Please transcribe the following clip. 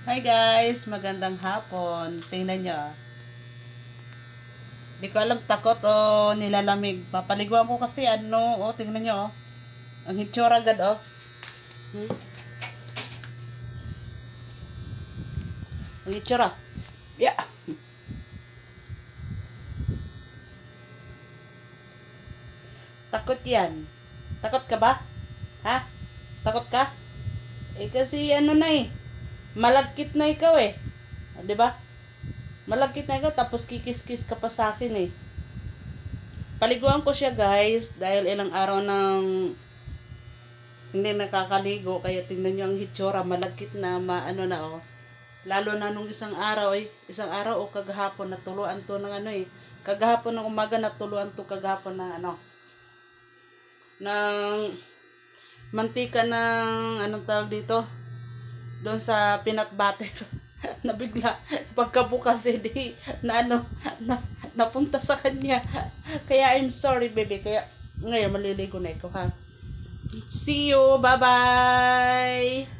Hi guys, magandang hapon. Tingnan nyo. ah. Di ko alam takot o nilalamig. Papaliguan ko kasi ano, oh, tingnan nyo. Oh. Ang hitsura agad oh. Hmm? Ang hitsura. Yeah. Takot yan. Takot ka ba? Ha? Takot ka? Eh kasi ano na eh. Malagkit na ikaw eh. 'Di ba? Malagkit na ikaw tapos kikis-kis ka pa sa akin eh. Paliguan ko siya guys dahil ilang araw nang hindi nakakaligo kaya tingnan niyo ang hitsura malagkit na maano na oh. Lalo na nung isang araw eh, isang araw o kagahapon natuluan to ng ano eh. Kagahapon ng umaga natuluan to kagahapon ng ano ng mantika ng anong tawag dito doon sa peanut butter. Na bigla pagkabukas eh di na ano na, napunta sa kanya. Kaya I'm sorry baby. Kaya ngayon maliligo na ikaw ha? See you. Bye bye